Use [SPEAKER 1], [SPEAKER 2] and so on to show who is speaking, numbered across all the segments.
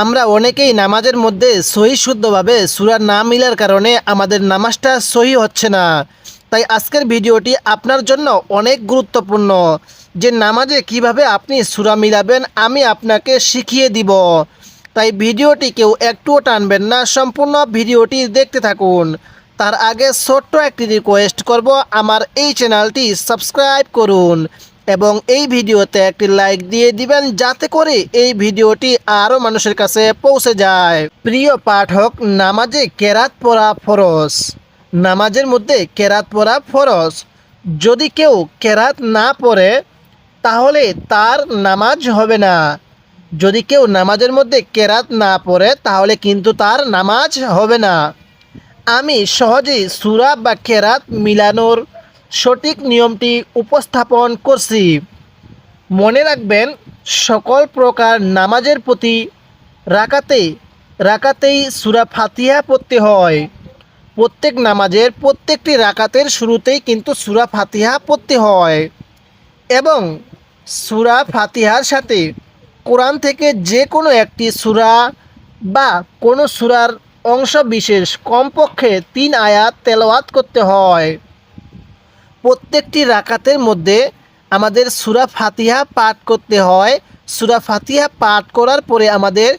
[SPEAKER 1] আমরা অনেকেই নামাজের মধ্যে সহি শুদ্ধভাবে সুরা না মিলার কারণে আমাদের নামাজটা সহি হচ্ছে না। তাই আজকের ভিডিওটি আপনার জন্য অনেক গুরুত্বপূর্ণ। যে নামাজে কীভাবে আপনি সুরা মিলাবেন আমি আপনাকে শিখিয়ে দিব। তাই ভিডিওটি কেউ একটুও টানবেন না, সম্পূর্ণ ভিডিওটি দেখতে থাকুন। তার আগে ছোট্ট একটি রিকোয়েস্ট করব, আমার এই চ্যানেলটি সাবস্ক্রাইব করুন। এবং এই ভিডিওতে একটি লাইক দিয়ে দিবেন যাতে করে এই ভিডিওটি আরও মানুষের কাছে পৌঁছে যায়। প্রিয় পাঠক, নামাজে কেরাত পড়া ফরজ। নামাজের মধ্যে কেরাত পড়া ফরজ। যদি কেউ কেরাত না পড়ে, তাহলে তার নামাজ হবে না। যদি কেউ নামাজের মধ্যে কেরাত না পড়ে, তাহলে কিন্তু তার নামাজ হবে না। আমি সহজেই সুরা বা কেরাত মিলানোর সঠিক নিয়মটি উপস্থাপন করছি। মনে রাখবেন, সকল প্রকার নামাজের প্রতি রাকাতে, রাকাতেই সুরা ফাতিহা পড়তে হয়। প্রত্যেক নামাজের প্রত্যেকটি রাকাতের শুরুতেই কিন্তু সুরা ফাতিহা পড়তে হয়। এবং সুরা ফাতিহার সাথে কোরআন থেকে যে কোনো একটি সুরা বা কোনো সুরার অংশ বিশেষ কমপক্ষে তিন আয়াত তেলাওয়াত করতে হয়। প্রত্যেকটি রাকাতের মধ্যে আমাদের সুরা ফাতিহা পাঠ করতে হয়। সুরা ফাতিহা পাঠ করার পরে আমাদের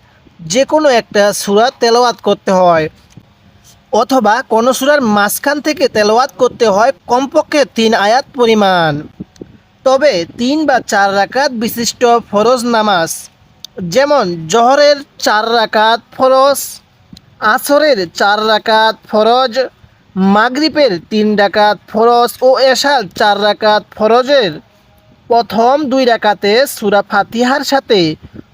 [SPEAKER 1] যে কোনো একটা সুরা তেলাওয়াত করতে হয়। অথবা কোনো সুরার মাঝখান থেকে তেলাওয়াত করতে হয় কমপক্ষে তিন আয়াত পরিমাণ। তবে তিন বা চার রাকাত বিশিষ্ট ফরজ নামাজ, যেমন জহরের চার রাকাত ফরজ, আসরের চার রাকাত ফরজ মাগরিবের তিন ডাকাত ফরজ ও এশার চার রাকাত ফরজের। প্রথম দুই রাকাতে সুরা ফাতিহার সাথে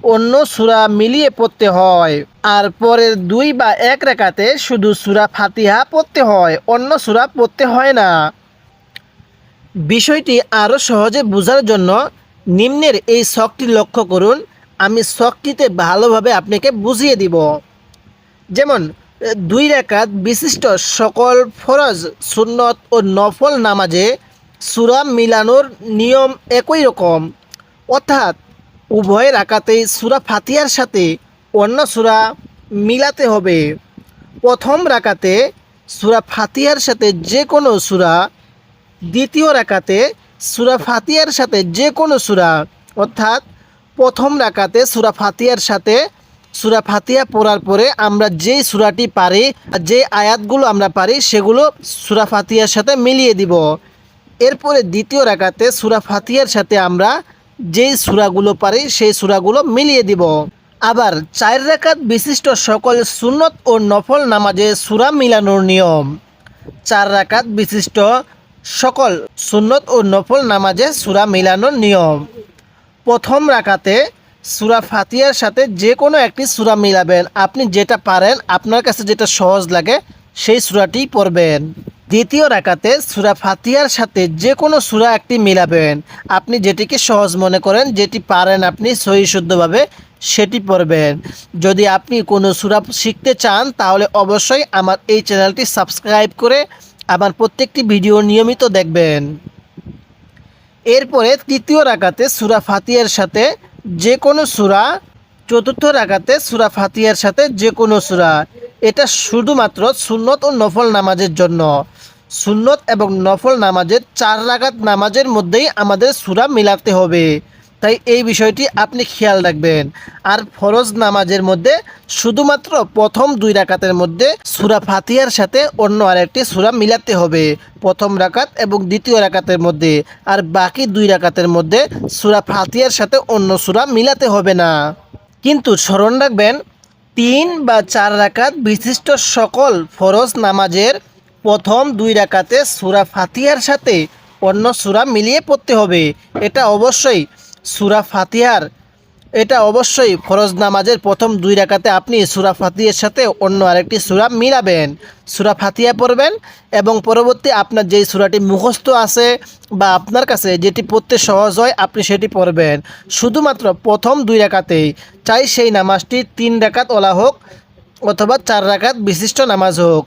[SPEAKER 1] অন্য সুরা মিলিয়ে পড়তে হয়। আর পরের দুই বা এক রাকাতে শুধু সুরা ফাতিহা পড়তে হয়, অন্য সুরা পড়তে হয় না। বিষয়টি আরও সহজে বোঝার জন্য নিম্নের এই শখটি লক্ষ্য করুন। আমি শখটিতে ভালোভাবে আপনাকে বুঝিয়ে দিব। যেমন দুই রেখাত বিশিষ্ট সকল ফরজ, সুন্নত ও নফল নামাজে সুরা মিলানোর নিয়ম একই রকম। অর্থাৎ উভয় রাকাতেই সুরা ফাতিয়ার সাথে অন্য সুরা মিলাতে হবে। প্রথম রাকাতে সুরা ফাতিয়ার সাথে যে কোনো সুরা, দ্বিতীয় রাকাতে সুরা ফাতিয়ার সাথে যে কোনো সুরা, অর্থাৎ প্রথম রাকাতে সুরা ফাতিয়ার সাথে সুরা ফাতিহা পড়ার পরে আমরা যেই সুরাটি পারি যে আয়াতগুলো আমরা পারি, সেগুলো সুরা ফাতিহার সাথে মিলিয়ে দিব। এরপরে দ্বিতীয় রাকাতে সুরা ফাতিহার সাথে আমরা যেই সুরাগুলো পারি, সেই সুরাগুলো মিলিয়ে দিব। আবার চার রাকাত বিশিষ্ট সকল সুন্নত ও নফল নামাজে সুরা মিলানোর নিয়ম। চার রাকাত বিশিষ্ট সকল সুন্নত ও নফল নামাজে সুরা মিলানোর নিয়ম। প্রথম রাকাতে সুরা ফাতিয়ার সাথে যে কোনো একটি সুরা মিলাবেন। আপনি যেটা পারেন, আপনার কাছে যেটা সহজ লাগে, সেই সুরাটি পড়বেন। দ্বিতীয় রাকাতে সুরা ফাতিয়ার সাথে যে কোনো সুরা একটি মিলাবেন। আপনি যেটিকে সহজ মনে করেন, যেটি পারেন আপনি সহি শুদ্ধভাবে, সেটি পড়বেন। যদি আপনি কোনো সুরা শিখতে চান, তাহলে অবশ্যই আমার এই চ্যানেলটি সাবস্ক্রাইব করে আমার প্রত্যেকটি ভিডিও নিয়মিত দেখবেন। এরপরে তৃতীয় রাকাতে সুরা ফাতিয়ার সাথে যে কোনো সুরা চতুর্থ রাগাতে সুরা ফাতিয়ার সাথে যে কোনো সুরা। এটা শুধুমাত্র সুন্নত ও নফল নামাজের জন্য। সুন্নত এবং নফল নামাজের চার রাগাত নামাজের মধ্যেই আমাদের সুরা মিলাতে হবে। তাই এই বিষয়টি আপনি খেয়াল রাখবেন। আর ফরজ নামাজের মধ্যে শুধুমাত্র প্রথম দুই রাকাতের মধ্যে সুরা ফাতিহার সাথে অন্য আরেকটি সুরা মিলাতে হবে। প্রথম রাকাত এবং দ্বিতীয় রাকাতের মধ্যে। আর বাকি দুই রাকাতের মধ্যে সুরা ফাতিহার সাথে অন্য সুরা মিলাতে হবে না। কিন্তু স্মরণ রাখবেন, তিন বা চার রাকাত বিশিষ্ট সকল ফরজ নামাজের প্রথম দুই রাকাতে সুরা ফাতিহার সাথে অন্য সুরা মিলিয়ে পড়তে হবে। এটা অবশ্যই সুরা ফাতিহার। এটা অবশ্যই ফরজ নামাজের প্রথম দুই রাকাতে আপনি সুরা ফাতিহার সাথে অন্য আরেকটি সুরা মিলাবেন। সুরা ফাতিহা পড়বেন এবং পরবর্তী আপনার যেই সুরাটি মুখস্থ আছে বা আপনার কাছে যেটি পড়তে সহজ হয়, আপনি সেটি পড়বেন। শুধুমাত্র প্রথম দুই রাকাতেই। চাই সেই নামাজটি তিন রাকাত ওলা হোক অথবা চার রাকাত বিশিষ্ট নামাজ হোক।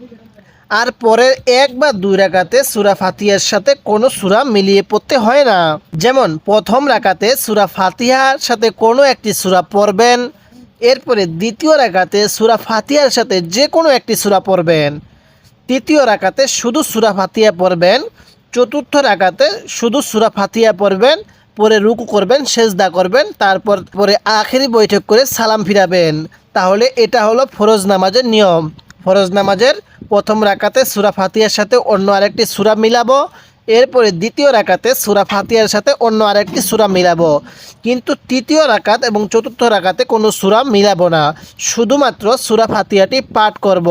[SPEAKER 1] আর পরের এক বা দুই রাকাতে সুরা ফাতিহার সাথে কোনো সুরা মিলিয়ে পড়তে হয় না। যেমন, প্রথম রাকাতে সুরা ফাতিহার সাথে কোনো একটি সুরা পড়বেন, এরপরে দ্বিতীয় রাকাতে সুরা ফাতিহার সাথে যে কোনো একটি সুরা পড়বেন। তৃতীয় রাকাতে শুধু সুরা ফাতিহা পড়বেন, চতুর্থ রাকাতে শুধু সুরা ফাতিয়া পড়বেন, পরে রুকু করবেন, সেজদা করবেন, তারপর পরে আখেরি বৈঠক করে সালাম ফিরাবেন। তাহলে এটা হলো ফরজ নামাজের নিয়ম। ফরজ নামাজের প্রথম রাকাতে সুরা ফাতিহার সাথে অন্য আরেকটি সুরা মিলাবো। এরপরে দ্বিতীয় রাকাতে সুরা ফাতিহার সাথে অন্য আরেকটি সুরা মিলাবো। কিন্তু তৃতীয় রাকাত এবং চতুর্থ রাকাতে কোনো সুরা মিলাবো না। শুধুমাত্র সুরা ফাতিহাটি পাঠ করব।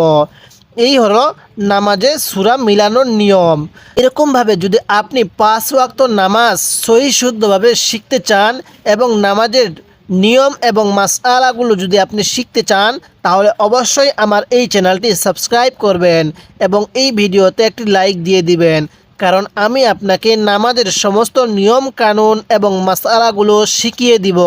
[SPEAKER 1] এই হলো নামাজে সুরা মিলানোর নিয়ম। এরকমভাবে যদি আপনি পাঁচ ওয়াক্ত নামাজ সহি শুদ্ধভাবে শিখতে চান এবং নামাজের নিয়ম এবং মাসআলাগুলো যদি আপনি শিখতে চান, তাহলে অবশ্যই আমার এই চ্যানেলটি সাবস্ক্রাইব করবেন এবং এই ভিডিওতে একটি লাইক দিয়ে দিবেন। কারণ আমি আপনাকে নামাজের সমস্ত নিয়ম কানুন এবং মাসআলাগুলো শিখিয়ে দিব।